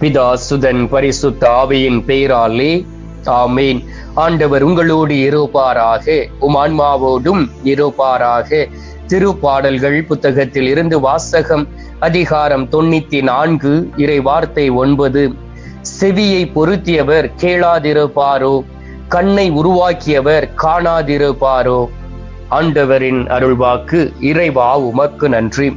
பிதா சுதன் பரிசுத்த ஆவியின் பெயராலே ஆமேன். ஆண்டவர் உங்களோடு இருப்பாராக உம் ஆன்மாவோடும் இருப்பாராக. திருப்பாடல்கள் புத்தகத்தில் இருந்து வாசகம் அதிகாரம் தொண்ணூத்தி நான்கு இறை வார்த்தை ஒன்பது. செவியை பொருத்தியவர் கேளாதிருப்பாரோ? கண்ணை உருவாக்கியவர் காணாதிருப்பாரோ? ஆண்டவரின் அருள்வாக்கு இறைவா உமக்கு நன்றி.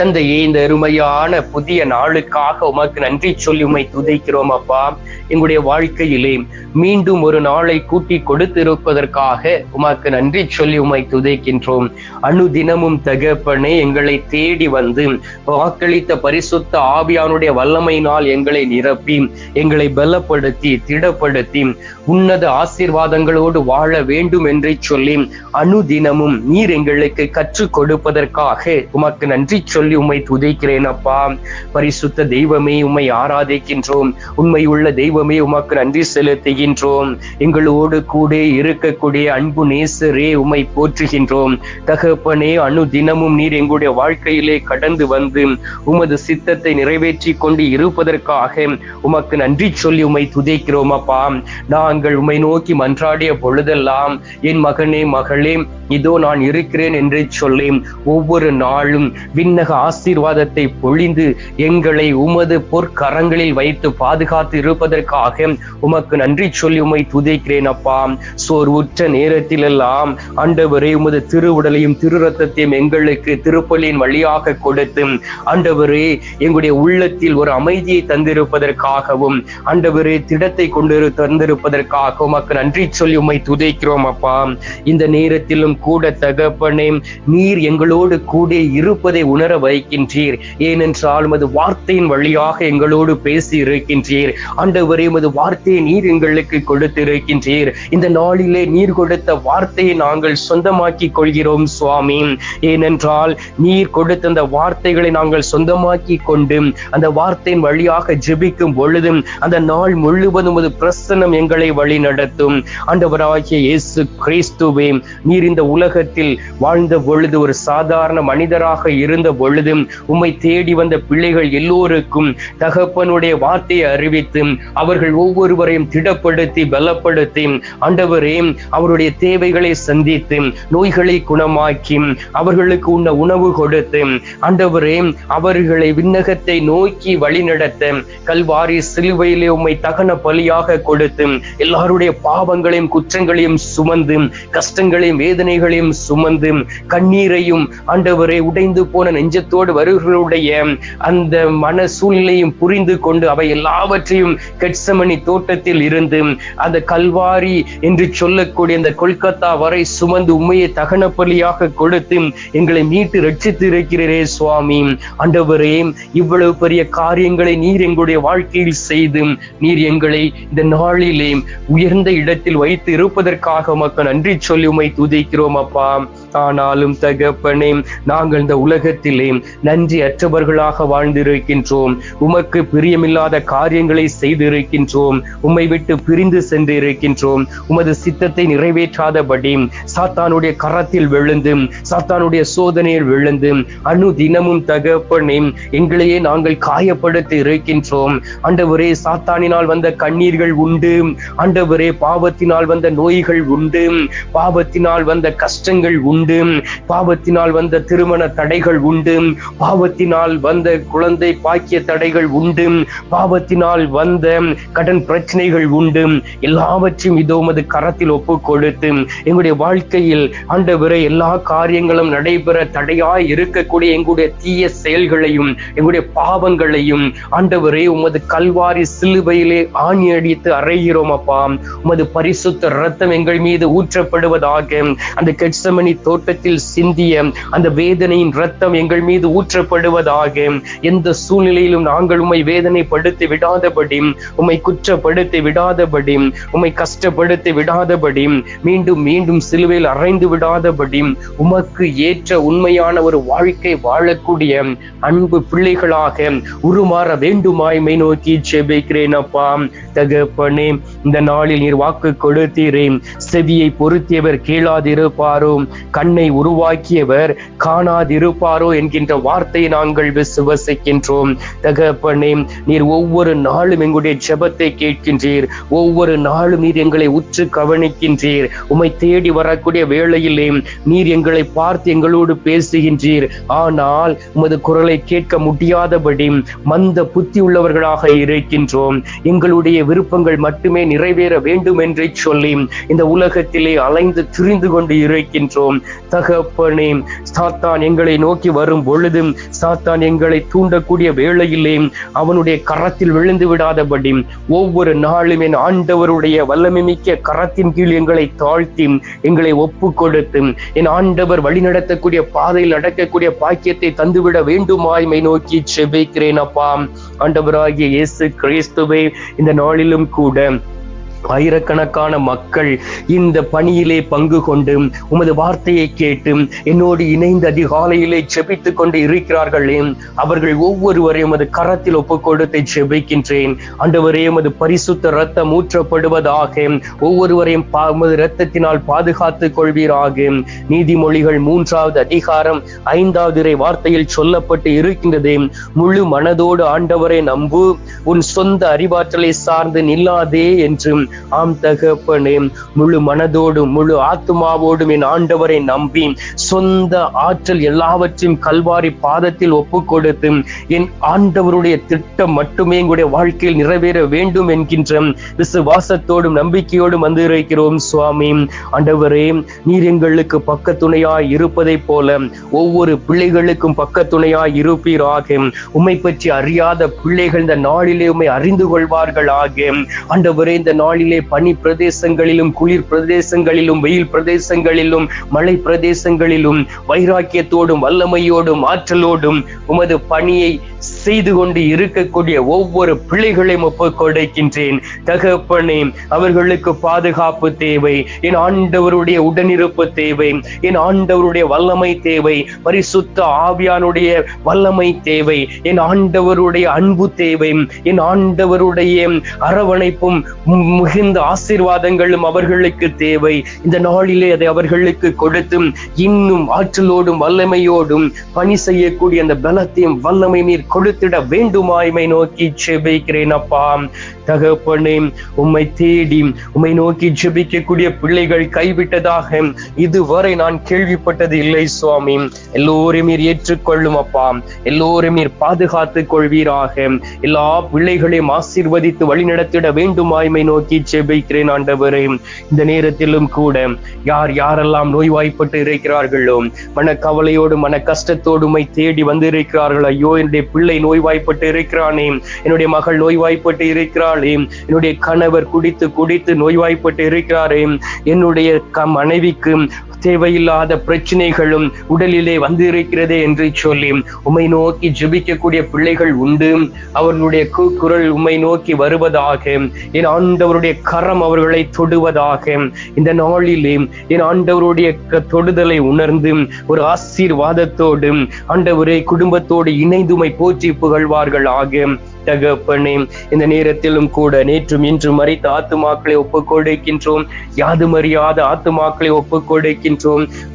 தந்தையே இந்த அருமையான புதிய நாளுக்காக உமக்கு நன்றி சொல்லி உமை துதைக்கிறோம் அப்பா. எங்களுடைய வாழ்க்கையிலே மீண்டும் ஒரு நாளை கூட்டி கொடுத்திருப்பதற்காக உமக்கு நன்றி சொல்லி உமை துதைக்கின்றோம். அனுதினமும் தகப்பனே எங்களை தேடி வந்து வாக்களித்த பரிசுத்த ஆவியானுடைய வல்லமையினால் எங்களை நிரப்பி எங்களை பலப்படுத்தி திடப்படுத்தி உன்னத ஆசீர்வாதங்களோடு வாழ வேண்டும் என்று சொல்லி அனுதினமும் நீர் எங்களுக்கு கற்றுக் கொடுப்பதற்காக உமக்கு நன்றி சொல்லி உம்மை துதைக்கிறேன் அப்பா. பரிசுத்த தெய்வமே உம்மை ஆராதிக்கின்றோம். உண்மை உள்ள தெய்வமே உமக்கு நன்றி செலுத்துகின்றோம். எங்களோடு கூட இருக்கக்கூடிய அன்பு நேசரே உம்மை போற்றுகின்றோம். தகப்பனே அனுதினமும் நீர் எங்களுடைய வாழ்க்கையிலே கடந்து வந்து உமது சித்தத்தை நிறைவேற்றி கொண்டு இருப்பதற்காக உமக்கு நன்றி சொல்லி உம்மை துதைக்கிறோம் அப்பா. நாங்கள் உம்மை நோக்கி மன்றாடிய பொழுதெல்லாம் என் மகனே மகளே இதோ நான் இருக்கிறேன் என்று சொல்லி ஒவ்வொரு நாளும் விண்ணக ஆசீர்வாதத்தை பொழிந்து எங்களை உமது பொற்கரங்களில் வைத்து பாதுகாத்து இருப்பதற்காக உமக்கு நன்றி சொல்லி உமை துதைக்கிறேன் அப்பா. சோர்வுற்ற நேரத்திலெல்லாம் ஆண்டவரே உமது திருவுடலையும் திரு ரத்தத்தையும் எங்களுக்கு திருப்பலியின் வழியாக கொடுத்து ஆண்டவரே எங்களுடைய உள்ளத்தில் ஒரு அமைதியை தந்திருப்பதற்காகவும் ஆண்டவரே திடத்தை கொண்டு தந்திருப்பதற்காக உமக்கு நன்றி சொல்லி உமை துதைக்கிறோம் அப்பா. இந்த நேரத்திலும் கூட தகப்பனே நீர் எங்களோடு கூட இருப்பதை உணர வைக்கின்றீர். ஏனென்றால் உமது வார்த்தையின் வழியாக எங்களோடு பேசி இருக்கின்றீர் ஆண்டவரே உமது வார்த்தையை நீர் எங்களுக்கு கொடுத்திருக்கின்றீர். இந்த நாளிலே நீர் கொடுத்த வார்த்தையை நாங்கள் சொந்தமாக்கி கொள்கிறோம் சுவாமி. ஏனென்றால் நீர் கொடுத்த அந்த வார்த்தைகளை நாங்கள் சொந்தமாக்கி கொண்டு அந்த வார்த்தையின் வழியாக ஜெபிக்கும் பொழுதும் அந்த நாள் முழுவதும் உமது பிரசனம் எங்களை வழி நடத்தும். ஆண்டவராகிய இயேசு கிறிஸ்துவே நீர் இந்த உலகத்தில் வாழ்ந்த பொழுது ஒரு சாதாரண மனிதராக இருந்த பொழுது பொழுது உம்மை தேடி வந்த பிள்ளைகள் எல்லோருக்கும் தகப்பனுடைய வார்த்தையை அறிவித்து அவர்கள் ஒவ்வொருவரையும் திடப்படுத்தி பலப்படுத்தி ஆண்டவரே அவருடைய தேவைகளை சந்தித்து நோய்களை குணமாக்கி அவர்களுக்கு உண்ண உணவு கொடுத்து ஆண்டவரே அவர்களை விண்ணகத்தை நோக்கி வழிநடத்த கல்வாரி சிலுவையிலே உம்மை தகன பலியாக கொடுத்து எல்லாருடைய பாவங்களையும் குற்றங்களையும் சுமந்து கஷ்டங்களையும் வேதனைகளையும் சுமந்து கண்ணீரையும் ஆண்டவரே உடைந்து போன வெளிச்சத்தோடு வருகிறவர்களுடைய அந்த மன சூழ்நிலையும் புரிந்து கொண்டு அவை எல்லாவற்றையும் கெட்சமணி தோட்டத்தில் இருந்து அந்த கல்வாரி என்று சொல்லக்கூடிய அந்த கொல்கத்தா வரை சுமந்து உண்மையை தகன பலியாக கொடுத்து எங்களை மீட்டு ரட்சித்து இருக்கிறீரே சுவாமி. ஆண்டவரே இவ்வளவு பெரிய காரியங்களை நீர் எங்களுடைய வாழ்க்கையில் செய்து நீர் எங்களை இந்த நாளிலே உயர்ந்த இடத்தில் வைத்து இருப்பதற்காக மக்கள் நன்றி சொல்லி உமை துதிக்கிறோம் அப்பா. ஆனாலும் தகப்பனே நாங்கள் இந்த உலகத்திலே நன்றி அற்றவர்களாக வாழ்ந்திருக்கின்றோம். உமக்கு பிரியமில்லாத காரியங்களை செய்திருக்கின்றோம். உம்மை விட்டு பிரிந்து சென்றிருக்கின்றோம். உமது சித்தத்தை நிறைவேற்றாதபடி சாத்தானுடைய கரத்தில் விழுந்து சாத்தானுடைய சோதனையில் விழுந்து அணு தினமும் தகப்பனே எங்களையே நாங்கள் காயப்படுத்தி இருக்கின்றோம். ஆண்டவரே சாத்தானினால் வந்த கண்ணீர்கள் உண்டு. ஆண்டவரே பாவத்தினால் வந்த நோய்கள் உண்டு. பாவத்தினால் வந்த கஷ்டங்கள் உண்டு. உண்டு. பாவத்தினால் வந்த திருமண தடைகள் உண்டு. பாவத்தினால் வந்த குழந்தை பாக்கிய தடைகள் உண்டு. பாவத்தினால் வந்த கடன் பிரச்சனைகள் உண்டு. எல்லாவற்றையும் இதோ உமது கரத்தில் ஒப்பு கொடுத்து எங்களுடைய வாழ்க்கையில் ஆண்டவரை எல்லா காரியங்களும் நடைபெற தடையாய் இருக்கக்கூடிய எங்களுடைய தீய செயல்களையும் எங்களுடைய பாவங்களையும் ஆண்டவரே உமது கல்வாரி சிலுவையிலே ஆணி அடித்து அறைகிறோம் அப்பா. உமது பரிசுத்த ரத்தம் எங்கள் மீது ஊற்றப்படுவதாக அந்த கெட்சமணி தோட்டத்தில் சிந்திய அந்த வேதனையின் ரத்தம் எங்கள் மீது ஊற்றப்படுவதாக. எந்த சூழ்நிலையிலும் நாங்கள் உம்மை வேதனைப்படுத்தி விடாதபடி உம்மை குற்றப்படுத்தி விடாதபடி உம்மை கஷ்டப்படுத்தி விடாதபடி மீண்டும் மீண்டும் சிலுவையில் அரைந்து விடாதபடி உமக்கு ஏற்ற உண்மையான ஒரு வாழ்க்கை வாழக்கூடிய அன்பு பிள்ளைகளாக உருமாற வேண்டுமாய் மை நோக்கி செபிக்கிறேன் அப்பா. தகப்பனே இந்த நாளில் நீர் வாக்கு கொடுத்தீரே. செவியை பொருத்தியவர் கேளாதிருப்பாரோ. கண்ணை உருவாக்கியவர் காணாதிருப்பாரோ என்கின்ற வார்த்தையை நாங்கள் விசுவசிக்கின்றோம். தகப்பனே நீர் ஒவ்வொரு நாளும் எங்களுடைய ஜெபத்தை கேட்கின்றீர். ஒவ்வொரு நாளும் நீர் எங்களை உற்று கவனிக்கின்றீர். உம்மை தேடி வரக்கூடிய வேளையிலே நீர் எங்களை பார்த்து எங்களோடு பேசுகின்றீர். ஆனால் உமது குரலை கேட்க முடியாதபடி மந்த புத்தி உள்ளவர்களாக இருக்கின்றோம். எங்களுடைய விருப்பங்கள் மட்டுமே நிறைவேற வேண்டும் என்று சொல்லி இந்த உலகத்திலே அலைந்து திரிந்து கொண்டு இருக்கின்றோம். தகப்பனே சாத்தான் எங்களை நோக்கி வரும் பொழுதும் சாத்தான் எங்களை தூண்டக்கூடிய வேளையிலே அவனுடைய கரத்தில் விழுந்து விடாதபடி ஒவ்வொரு நாளும் என் ஆண்டவருடைய வல்லமை மிக்க கரத்தின் கீழ் எங்களை தாழ்த்தி எங்களை ஒப்பு கொடுத்து என் ஆண்டவர் வழிநடத்தக்கூடிய பாதையில் நடக்கக்கூடிய பாக்கியத்தை தந்துவிட வேண்டுமாய்மை நோக்கி செபிக்கிறேன் அப்பா. ஆண்டவராகிய இயேசு கிறிஸ்துவை இந்த நாளிலும் கூட ஆயிரக்கணக்கான மக்கள் இந்த பணியிலே பங்கு கொண்டு உமது வார்த்தையை கேட்டு என்னோடு இணைந்து அதிகாலையிலே செபித்துக் கொண்டு இருக்கிறார்களே. அவர்கள் ஒவ்வொருவரையும் உமது கரத்தில் ஒப்பு கொடுத்து செபிக்கின்றேன் ஆண்டவரே உமது பரிசுத்த ரத்தம் ஊற்றப்படுவதாக ஒவ்வொருவரையும் பா- உமது இரத்தத்தினால் பாதுகாத்துக் கொள்வீராக. நீதிமொழிகள் மூன்றாவது அதிகாரம் ஐந்தாவது வார்த்தையில் சொல்லப்பட்டு இருக்கின்றது. முழு மனதோடு ஆண்டவரை நம்பு. உன் சொந்த அறிவாற்றலை சார்ந்து நில்லாதே என்றும் ஆம் தகப்பனே முழு மனதோடும் முழு ஆத்மாவோடும் என் ஆண்டவரை நம்பி சொந்த ஆற்றல் எல்லாவற்றையும் கல்வாரி பாதத்தில் ஒப்பு கொடுத்து என் ஆண்டவருடைய திட்டம் மட்டுமே எங்களுடைய வாழ்க்கையில் நிறைவேற வேண்டும் என்கின்ற விசுவாசத்தோடும் நம்பிக்கையோடும் வந்து இருக்கிறோம் சுவாமி. ஆண்டவரே நீர் எங்களுக்கு பக்கத்துணையாய் இருப்பதை போல ஒவ்வொரு பிள்ளைகளுக்கும் பக்கத்துணையாய் இருப்பீராக. உம்மை பற்றி அறியாத பிள்ளைகள் இந்த நாளிலே உண்மை அறிந்து கொள்வார்கள் கொள்வார்களாக. ஆண்டவரே இந்த நாளிலே பனி பிரதேசங்களிலும் குளிர் பிரதேசங்களிலும் வெயில் பிரதேசங்களிலும் மலை பிரதேசங்களிலும் வைராக்கியத்தோடும் வல்லமையோடும் ஆற்றலோடும் உமது பணியை செய்து கொண்டு இருக்கக்கூடிய ஒவ்வொரு பிள்ளைகளையும் ஒப்புக் கொடுக்கின்றேன். தகப்பனே அவர்களுக்கு பாதுகாப்பு தேவை. என் ஆண்டவருடைய உடனிருப்பு தேவை. என் ஆண்டவருடைய வல்லமை தேவை. பரிசுத்த ஆவியானுடைய வல்லமை தேவை. என் ஆண்டவருடைய அன்பு தேவை. என் ஆண்டவருடைய அரவணைப்பும் மிகுந்த ஆசீர்வாதங்களும் அவர்களுக்கு தேவை. இந்த நாளிலே அதை அவர்களுக்கு கொடுத்தும் இன்னும் ஆற்றலோடும் வல்லமையோடும் பணி செய்யக்கூடிய அந்த பலத்தையும் வல்லமை நீர் கொடுத்திட வேண்டுமாய்மை நோக்கி செபிக்கிறேன் அப்பா. தகப்பனே உம்மை தேடி உம்மை நோக்கி ஜெபிக்கக்கூடிய பிள்ளைகள் கைவிட்டதாக இதுவரை நான் கேள்விப்பட்டது இல்லை சுவாமி. எல்லோரும் நீர் ஏற்றுக்கொள்ளும் அப்பா. எல்லோரும் நீர் பாதுகாத்துக் கொள்வீராக. எல்லா பிள்ளைகளையும் ஆசீர்வதித்து வழிநடத்திட வேண்டுமாய்மை நோக்கி செபிக்கிறேன் ஆண்டவரே. இந்த நேரத்திலும் கூட யார் யாரெல்லாம் நோய்வாய்ப்பட்டு இருக்கிறார்களோ மன கவலையோடு மன கஷ்டத்தோடு தேடி வந்திருக்கிறார்கள். ஐயோ என்னுடைய பிள்ளை நோய்வாய்ப்பட்டு இருக்கிறானே. என்னுடைய மகள் நோய்வாய்ப்பட்டு இருக்கிறாளே. என்னுடைய கணவர் குடித்து குடித்து நோய்வாய்ப்பட்டு இருக்கிறாரே. என்னுடைய க மனைவிக்கு தேவையில்லாத பிரச்சனைகளும் உடலிலே வந்திருக்கிறதே என்று சொல்லி உம்மை நோக்கி ஜெபிக்கக்கூடிய பிள்ளைகள் உண்டு. அவர்களுடைய கூக்குரல் உம்மை நோக்கி வருவதாக என் ஆண்டவருடைய கரம் அவர்களை தொடுவதாக இந்த நாளிலே என் ஆண்டவருடைய தொடுதலை உணர்ந்து ஒரு ஆசீர்வாதத்தோடு ஆண்டவரை குடும்பத்தோடு இணைந்துமை போற்றி புகழ்வார்கள் ஆக. தகப்பனே இந்த நேரத்திலும் கூட நேற்றும் இன்றும் மறைத்த ஆத்துமாக்களை ஒப்புக் கொடுக்கின்றோம் யாது மறியாத ஆத்துமாக்களை ஒப்புக் கொடுக்கின்றோம்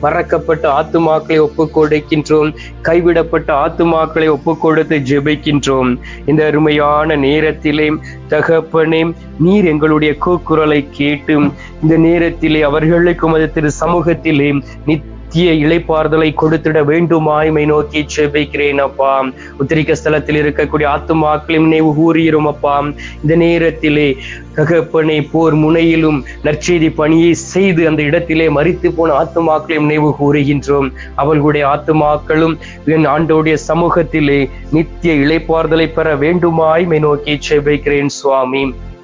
மறக்கப்பட்ட ஆத்துமாக்களை ஒப்பு கொடுக்கின்றோம் கைவிடப்பட்ட ஆத்துமாக்களை ஒப்பு கொடுத்து ஜெபிக்கின்றோம். இந்த அருமையான நேரத்திலே தகப்பனே நீர் எங்களுடைய கூக்குரலை கேட்டும். இந்த நேரத்திலே அவர்களுக்கும் அது திரு சமூகத்திலே நித்த நித்திய இளைப்பாறுதலை கொடுத்திட வேண்டுமாய்மை நோக்கி செபிக்கிறேன் அப்பா. உத்திரிக்க ஸ்தலத்தில் இருக்கக்கூடிய ஆத்துமாக்களையும் நினைவு கூறுகிறோம் அப்பா. இந்த நேரத்திலே தகப்பனை போர் முனையிலும் நற்செய்தி பணியை செய்து அந்த இடத்திலே மறித்து போன ஆத்துமாக்களையும் நினைவு கூறுகின்றோம் அவர்களுடைய ஆத்துமாக்களும் என் ஆண்டோடைய சமூகத்திலே நித்திய இளைப்பாறுதலை பெற வேண்டுமாய்மை நோக்கி செபிக்கிறேன் சுவாமி.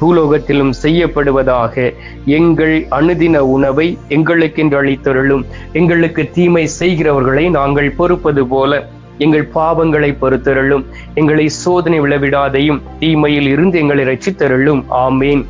பூலோகத்திலும் செய்யப்படுவதாக எங்கள் அனுதின உணவை எங்களுக்கென்று அளித்தருளும். எங்களுக்கு தீமை செய்கிறவர்களை நாங்கள் பொறுப்பது போல எங்கள் பாவங்களை பொறுத்தருளும். எங்களை சோதனை விழவிடாதையும் தீமையில் இருந்து எங்களை ரட்சித்தருளும் ஆமேன்.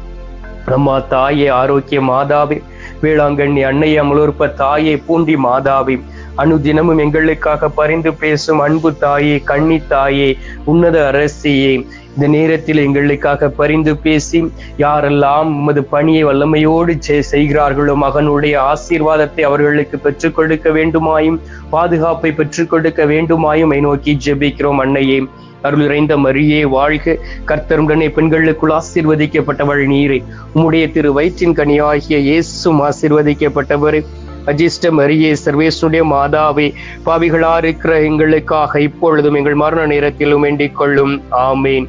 அம்மா தாயே ஆரோக்கிய மாதாவே வேளாங்கண்ணி அன்னைய அமலோற்ப தாயே பூண்டி மாதாவே அனுதினமும் எங்களுக்காக பரிந்து பேசும் அன்பு தாயே கண்ணி தாயே உன்னத அரசியே இந்த நேரத்தில் எங்களுக்காக பரிந்து பேசி யாரெல்லாம் உமது பணியை வல்லமையோடு செ- செய்கிறார்களோ மகனுடைய ஆசீர்வாதத்தை அவர்களுக்கு பெற்றுக் கொடுக்க வேண்டுமாயும் பாதுகாப்பை பெற்றுக் கொடுக்க வேண்டுமாயும் நோக்கி ஜெபிக்கிறோம் அன்னையே. அருள் மரியே வாழ்க. கர்த்தருடனே பெண்களுக்குள் ஆசீர்வதிக்கப்பட்டவள் நீரே. உம்முடைய திரு வயிற்றின் கனியாகிய இயேசும் ஆசீர்வதிக்கப்பட்டவரே. அஜிஷ்ட மரியே சர்வேசுடைய மாதாவே பாவிகளா இருக்கிற எங்களுக்காக இப்பொழுதும் எங்கள் மரண நேரத்திலும் வேண்டிக் கொள்ளும். ஆமேன்.